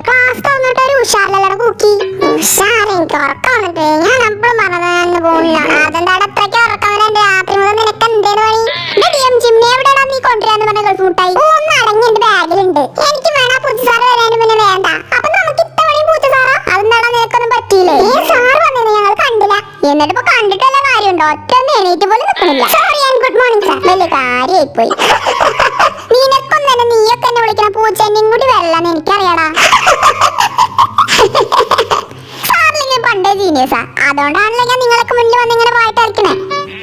Class തോന്നിട്ട് ഒരു ഉഷാറിലല്ലട കൂക്കി. വന്നിട്ട് ഞാൻ എപ്പോഴും പറഞ്ഞത് പോണില്ല അതെന്താടെ അത്രയ്ക്ക് ഉറക്കം വരാൻ രാത്രി മുതൽ നിനക്ക് നീ കൊണ്ടുവരാന്ന് പറഞ്ഞ ഗൾഫ് മുട്ടായി ഓ ബാഗിലുണ്ട്. എനിക്ക് വേണം പൂച്ച വരാനും പിന്നെ വേണ്ട. അപ്പൊ നമുക്ക് ഇത്തവണ പൂച്ച അതെന്താടാ നിനക്കൊന്നും പറ്റിയില്ലേ? ഈ സാറ് വന്നത് ഞങ്ങൾ കണ്ടില്ല. എന്നിട്ട് ഇപ്പൊ കണ്ടിട്ടല്ല കാര്യമുണ്ടോ? ഒറ്റ ഒന്ന് എണീറ്റ് പോലും നിൽക്കണില്ല സോറി ഞാൻ ഗുഡ് മോർണിംഗ് സാർ വലിയ കാര്യമായി പോയി നിനക്കൊന്നും നീയൊക്കെ എന്നെ വിളിക്കണ പൂച്ചേന്റെയും കൂടി വരല്ലെന്ന് എനിക്കറിയാടാ. പണ്ടേ ജീനിയസാ അതുകൊണ്ടാണല്ലോ ഞാൻ നിങ്ങൾക്ക് മുന്നിൽ വന്ന് ഇങ്ങനെ വായിട്ട് കളിക്കണേ.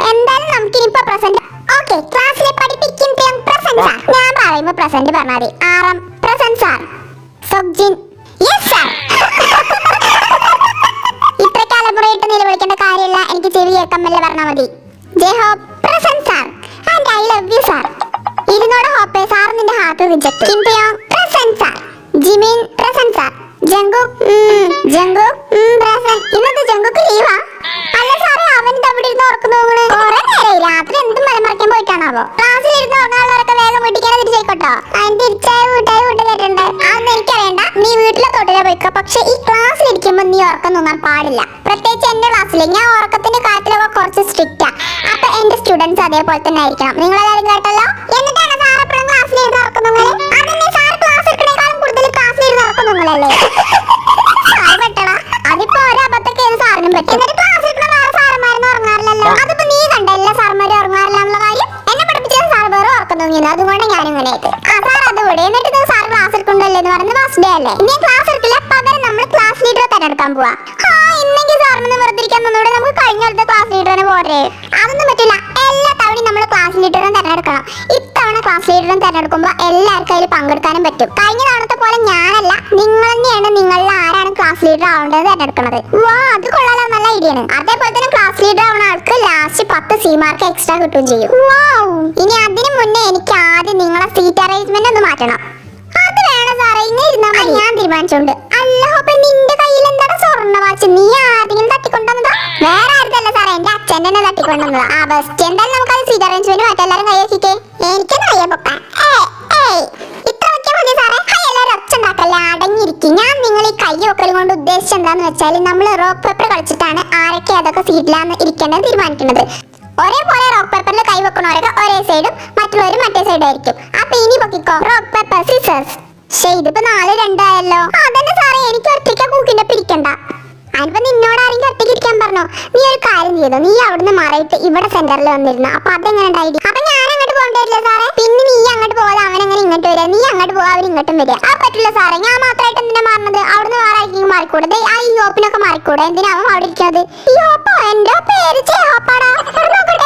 എന്തായാലും നമുക്കിനിപ്പോ പ്രസന്റ് ഓക്കെ ക്ലാസ്സിലെ പഠിപ്പിക്കും പ്രസന്റ് സാർ ഞാൻ പറയുമ്പോ പ്രസന്റ് പറഞ്ഞാൽ മതി. ആറം present sir Sabjin. Yes sir ഇത്ര തലമുറയിട്ട് നിലവിളിക്കേണ്ട കാര്യമില്ല. എനിക്ക് ചെവി കേൾക്കമല്ല പറഞ്ഞാൽ മതി. തിരിച്ചേക്കോട്ടോ അതിന് തിരിച്ചായ വീട്ടായ വീട്ടിൽ അതൊന്നും എനിക്കറിയണ്ട. നീ വീട്ടിലെ തൊട്ടിലെ പോയിക്കോ. പക്ഷെ ഈ ക്ലാസ്സിൽ നീ ഉറക്കം തോന്നാൻ പാടില്ല. പ്രത്യേകിച്ച് എന്റെ ക്ലാസ്സിൽ ഞാൻ ഉറക്കത്തിന്റെ കാര്യത്തിലൊക്കെ കുറച്ച് സ്ട്രിക്റ്റാ അപ്പൊ എന്റെ സ്റ്റുഡൻസ് അതേപോലെ തന്നെ ആയിരിക്കണം. കേട്ടല്ലോ? എന്നിട്ടാണ് സാർ എപ്പോഴും ക്ലാസ്സിൽ ഇരുന്ന് ഉറക്കം അതന്നെ സാർ ക്ലാസ് എടുക്കണേക്കാളും കൂടുതൽ ക്ലാസ്സിൽ ഇരുന്ന് ഉറക്കം തോന്നലല്ലേ സാർ പെട്ടടാ അതിപ്പോ ഒരു അബദ്ധമൊക്കെ സാറിനും പറ്റും. അതുകൊണ്ട് ഞാൻ വിട് എന്നിട്ട് സാർ ക്ലാസ് എടുക്കണ്ടല്ലോ എന്ന് പറഞ്ഞ് ഫസ്റ്റ് ഡേ അല്ലേ? ഇനി ക്ലാസ് എടുക്കില്ല. പകരം നമ്മൾ ക്ലാസ് ലീഡറെ തെരഞ്ഞെടുക്കാൻ പോവാ. ആ ഇന്നെങ്കിൽ സാറിന് വെറുതെ ഇരിക്കാൻ നമുക്ക് കഴിഞ്ഞ അടുത്ത ക്ലാസ് ലീഡറിനെ പോരെ. അതൊന്നും പറ്റില്ല. എല്ലാ തവണയും നമ്മൾ ക്ലാസ് ലീഡറിനെ തെരഞ്ഞെടുക്കണം. ഇത്തവണ ക്ലാസ് ലീഡറിനെ തെരഞ്ഞെടുക്കുമ്പോൾ എല്ലാവർക്കും അതിൽ പങ്കെടുക്കാനും പറ്റും. കഴിഞ്ഞ തവണത്തെ പോലെ ഞാനല്ല. നിങ്ങൾ തന്നെയാണ് നിങ്ങളിൽ ആരാണ് ക്ലാസ് ലീഡർ ആവേണ്ടത് തെരഞ്ഞെടുക്കുന്നത് വാ അത് കൊള്ളാലോ. നല്ല ഐഡിയ ആണ് അതേപോലെ തന്നെ ക്ലാസ് ലീഡർ ആവുന്ന ആൾക്ക് ലാസ്റ്റ് പത്ത് സി മാർക്ക് എക്സ്ട്രാ കിട്ടുകയും ചെയ്യും. വാ. ഇനി അതിനു മുന്നേ എനിക്ക് ആദ്യം നിങ്ങളെ തട്ടിക്കൊണ്ടുവന്നതാ ആ ബെസ്റ്റ് എന്തായാലും നമുക്ക് അത് സീറ്റ് അറേഞ്ച്മെന്റ് മാറ്റാം എല്ലാവരും കൈ വെച്ചിട്ടേ എനിക്കൊന്നും വയ്യ പൊക്ക ഏയ്, ഏയ്, ഇത്ര വെച്ചാൽ മതി ഹൈ എല്ലാവരും ഒച്ച ഉണ്ടാക്കല്ല? അടങ്ങിയിരിക്കും. ഞാൻ നിങ്ങൾ ഈ കൈ വെക്കൽ കൊണ്ട് ഉദ്ദേശിച്ചത് എന്താന്ന് വെച്ചാൽ നമ്മൾ റോക്ക് പേപ്പർ കളിച്ചിട്ടാണ് ആരൊക്കെ അതൊക്കെ സീറ്റിലാന്ന് ഇരിക്കേണ്ടത് തീരുമാനിക്കുന്നത്. ഒരേപോലെ റോക്ക് പേപ്പറിൽ കൈ വെക്കണവരൊക്കെ ഒരേ സൈഡും മറ്റുള്ളവർ മറ്റേ സൈഡും ആയിരിക്കും. അപ്പൊ ഇനി പൊക്കിക്കോ. റോക്ക് പേപ്പർ സിസേഴ്സ് പക്ഷേ ഇതിപ്പോ നാല് രണ്ടായല്ലോ. അതന്നെ സാറേ എനിക്ക് ഒറ്റയ്ക്ക് കൂക്കിന്റെ പിരിക്കണ്ട പറഞ്ഞോ നീ ഒരു കാര്യം ചെയ്തോ? നീ അവിടുന്ന് മാറിയിട്ട് ഇവിടെ സെന്ററിൽ വന്നിരുന്നു? അപ്പൊ അതെങ്ങനെ ഉണ്ടായി അപ്പൊ ഞാൻ അങ്ങോട്ട് പോകണ്ടില്ല സാറേ. പിന്നെ നീ അങ്ങോട്ട് പോകാതെ അവൻ ഇങ്ങോട്ട് വരിക? നീ അങ്ങോട്ട് പോകാൻ അവർ ഇങ്ങോട്ടും വരിക. ആ പറ്റില്ല സാറേ. ഞാൻ മാത്രമായിട്ട് എന്തിനാ മാറുന്നത്? അവിടുന്ന് വേറെ ആയിരിക്കും മാറിക്കൂടെ? ആ ഈ ഓപ്പിനൊക്കെ മാറിക്കൂടെ? എന്തിനാ അവൻ അവിടെ ചേപ്പാടാ നോക്കട്ടെ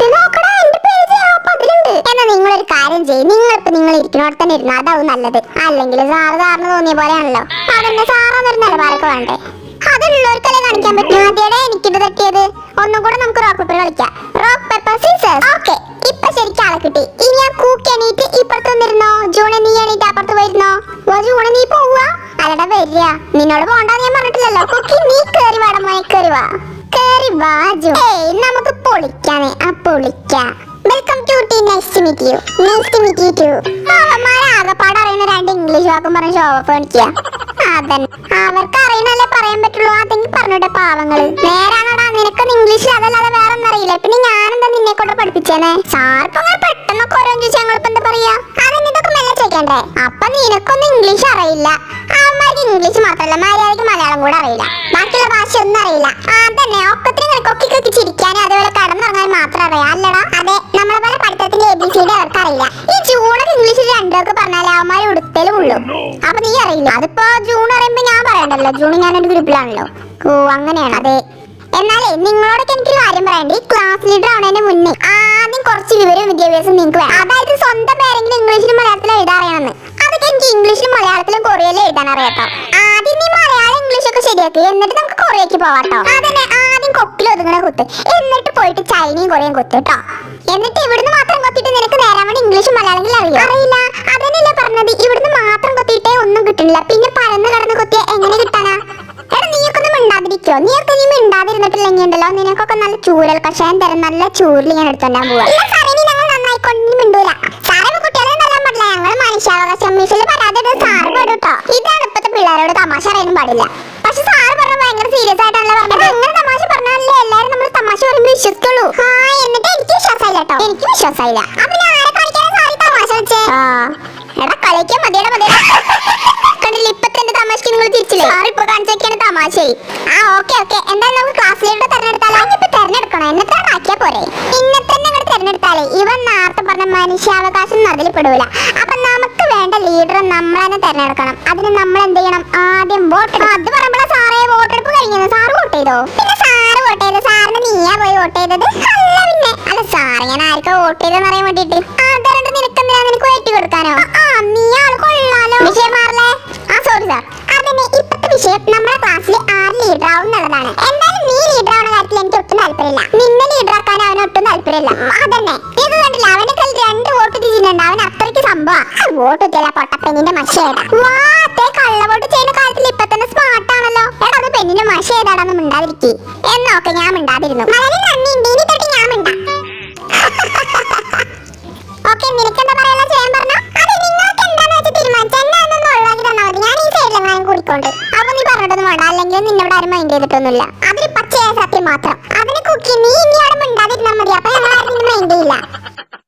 ദേ നോക്കടാ എന്റെ പേര് ചേപ്പ അതിലുണ്ട്. എന്നാ നിങ്ങളൊരു കാര്യം ചെയ്യും. നിങ്ങളിപ്പോ നിങ്ങൾ ഇരിക്കുന്നവിടെ തന്നെ ഇരുന്നു അതാവും നല്ലത്. അല്ലെങ്കിൽ സാറ് സാറിന് തോന്നിയ പോലെയാണല്ലോ. അതന്നെ സാറാന്നൊരു നിലവാരൊക്കെ വേണ്ടേ? അതുള്ളവർക്കല്ലേ കാണിക്കാൻ പറ്റും? ആദ്യമേ എനിക്കിത് തട്ടിയത്. ഒന്നും കൂടെ നമുക്ക് റോക്ക് പേപ്പർ കളിക്കാം. റോക്ക് പേപ്പർ സീസേഴ്സ് ഓക്കെ ഇപ്പൊ ശരിക്കും ആളെ കിട്ടി. ഇനി ആ കൂക്കി എണീറ്റ് ഇപ്പുറത്ത് നിന്നിരുന്നോ ജൂണെ നീ എണീറ്റ് അപ്പുറത്ത് പോയിരുന്നോ? ഓ ജൂണ് നീ പോവുക അല്ലടാ വരിക. നിന്നോട് പോണ്ടെന്ന് ഞാൻ പറഞ്ഞിട്ടില്ലല്ലോ. കുക്കി നീ കേറി വാട മോനെ കേറി വാ. കേറി വാ ജൂ ഏയ് നമുക്ക് പൊളിക്കാനേ. ആ പൊളിക്കാം. Welcome to next meet you next meet you to അവന്മാരെ ആകെപ്പാട് അറിയുന്ന രണ്ട് ഇംഗ്ലീഷ് വാക്കും പറഞ്ഞ് അതന്നെ. പറയാൻ പറ്റുള്ളൂ. നേരാണോടാ? അതല്ലാതെ അറിയില്ല. പിന്നെ ഞാനെന്താ നിന്നെ കൊണ്ട് ഇതൊക്കെ ഇംഗ്ലീഷ് അറിയില്ല. ഇംഗ്ലീഷ് മലയാളം അറിയില്ല. ഭാഷ ഒന്നും അറിയില്ല. ഒക്കത്തിന് കൊക്കി കൊക്കി ചിരിക്കാനും അതേപോലെ കടന്നിറങ്ങാൻ മാത്രം അറിയാം. അല്ലടാ അതെ നമ്മളെ പോലെ പഠിത്തത്തിന്റെ എ ബി സി ഡി അവർക്ക് അറിയില്ല ഈ ജൂണൊക്കെ ഇംഗ്ലീഷിൽ രണ്ടൊക്കെ പറഞ്ഞാൽ അവന്മാർ ഉടുത്തലും ഉള്ളൂ അപ്പൊ നീ അറിയില്ല? അതിപ്പോ ജൂൺ പറയുമ്പോ ഞാൻ പറയണ്ടല്ലോ. ജൂൺ ഞാനൊരു ഗ്രൂപ്പിലാണല്ലോ ഓ അങ്ങനെയാണ്. അതെ. എന്നാലേ നിങ്ങളോടൊക്കെ എനിക്ക് കാര്യം പറയണ്ട ഈ ക്ലാസ് ലീഡർ ആവുന്നതിന് മുന്നേ ആദ്യം കുറച്ച് വിവരം വിദ്യാഭ്യാസം നിങ്ങൾക്ക് വേണം. അതായത് സ്വന്തം പേരെങ്കിലും ഇംഗ്ലീഷിലും മലയാളത്തിലും എഴുതാറിയാണെന്ന് അതൊക്കെ എനിക്ക് ഇംഗ്ലീഷിലും മലയാളത്തിലും കൊറിയയിലും എഴുതാൻ അറിയാട്ടോ ആദ്യം നീ മലയാളം ഇംഗ്ലീഷ് ഒക്കെ ശരിയാക്കി. എന്നിട്ട് നമുക്ക് കൊറിയക്ക് പോവാട്ടോ അതന്നെ ആദ്യം കൊക്കിൽ ഒതുങ്ങണ കുത്ത്. എന്നിട്ട് പോയിട്ട് ചൈനയും കൊറിയയും കുത്ത് കേട്ടോ. എന്നിട്ട് ഇവിടുന്ന് മാത്രം ഇംഗ്ലീഷും മലയാളത്തിൽ അറിയാം? അറിയില്ല. അതന്നെയല്ലേ പറഞ്ഞത്. ഇവിടുന്ന് മാത്രം കൊത്തിയിട്ടേ ഒന്നും കിട്ടില്ല പിന്നെ പരന്ന് കടന്ന് കൊത്തിയ എങ്ങനെ കിട്ടാനാ? എടാ നീയൊക്കെ ഒന്ന് മിണ്ടാതിരിക്കോ. നീയൊക്കെ നീ മിണ്ടാതിരുന്നിട്ടില്ലെങ്കിൽ ഉണ്ടല്ലോ. നിനക്കൊക്കെ നല്ല ചൂരൽ കഷായം തരം നല്ല ചൂരിൽ ഞാൻ എടുത്തോണ്ടാ പോവാ. മിണ്ടൂല. സാറേ കുട്ടികളെ തല്ലാൻ പറ്റില്ല ഞങ്ങൾ മനുഷ്യാവകാശ കമ്മീഷനിൽ പരാതി സാറ് ട്ടോ ഇതാണ് ഇപ്പത്തെ പിള്ളേരോട് തമാശ അറിയാനും പാടില്ല. പക്ഷെ സാറ് പറഞ്ഞ ഭയങ്കര സീരിയസ് ആയിട്ടാണല്ലോ പറഞ്ഞത്. അങ്ങനെ തമാശ പറഞ്ഞാലല്ലേ എല്ലാരും നമ്മൾ തമാശ പറയുമ്പോൾ വിശ്വസിക്കുള്ളൂ. ആ എന്നിട്ട് എനിക്ക് വിശ്വാസമില്ല കേട്ടോ. എനിക്ക് വിശ്വാസമില്ല. അപ്പൊ വെച്ചേ എടാ കളിക്കാൻ മതിയടാ മതിയടാ. കണ്ടില്ല ഇപ്പൊ തന്നെ തമാശക്ക് നിങ്ങൾ തിരിച്ചില്ലേ സാർ ഇപ്പൊ കാണിച്ചൊക്കെയാണ് തമാശയായി. ആ ഓക്കെ ഓക്കെ. എന്തായാലും നമുക്ക് ക്ലാസ് ലീഡർ തെരഞ്ഞെടുത്താലോ? ഇപ്പൊ തെരഞ്ഞെടുക്കണം. എന്നിട്ടാണ് ആക്കിയാ പോരെ? ഇന്നെ തന്നെ ഇങ്ങോട്ട് തെരഞ്ഞെടുത്താലേ. ഇവൻ നേരത്തെ പറഞ്ഞ മനുഷ്യാവകാശം അതിൽ പെടൂല. അപ്പൊ നമുക്ക് വേണ്ട ലീഡർ നമ്മൾ തന്നെ തെരഞ്ഞെടുക്കണം. അതിന് നമ്മൾ എന്ത് ചെയ്യണം? ആദ്യം വോട്ട് അത് പറയുമ്പോഴാ സാറേ വോട്ടെടുപ്പ് കഴിഞ്ഞത്. സാറ് വോട്ട് ചെയ്തോ? പിന്നെ സാറ് വോട്ട് ചെയ്ത്? സാറിന് നീയാ പോയി വോട്ട് ചെയ്തത്? അല്ല പിന്നെ. അല്ല സാറ് ഞാൻ ആർക്കാ വോട്ട് ചെയ്തെന്ന് അറിയാൻ നിനക്കെന്തിനാ നിനക്ക് ആ നീ കൊള്ളാലോ. വിഷയം മാറില്ലേ? ആ സോറി സാർ അതിന് ഇപ്പത്തെ വിഷയം നമ്മുടെ ക്ലാസ്സിൽ ആര് ലീഡർ ആവും എന്നുള്ളതാണ്. എന്തായാലും നീ ലീഡർ ആവുന്ന കാര്യത്തിൽ എനിക്ക് ഒട്ടും താല്പര്യമില്ല. നിന്നെ ലീഡർ ആക്കാൻ അവന് ഒട്ടും താല്പര്യമില്ല. അതന്നെ. ഇത് കണ്ടില്ല അവന്റെ കയ്യിൽ രണ്ട് വോട്ട് തിരിച്ചിട്ടുണ്ട് അവൻ അത്രയ്ക്ക് സംഭവം. വോട്ട് കിട്ടില്ല പൊട്ടപ്പെണ്ണിന്റെ മഷേടാ വാത്തെ കള്ള വോട്ട് ചെയ്യുന്ന കാര്യത്തിൽ ഇപ്പൊ തന്നെ സ്മാർട്ട് ആണല്ലോ. എടാ അത് പെണ്ണിന്റെ മഷ ഏതാണെന്ന് മിണ്ടാതിരിക്കി. എന്നൊക്കെ ഞാൻ മിണ്ടാതിരുന്നു. വളരെ നന്ദി ആരും മൈൻഡ് ചെയ്തിട്ടൊന്നുമില്ല. അതൊരു പച്ചയായ സത്യം മാത്രം. അതിന് കുക്കി നീ ഇനി അവിടെ മിണ്ടാതിരുന്നാൽ മതി. അപ്പൊ ഞങ്ങൾ ആരും മൈൻഡ് ചെയ്യില്ല.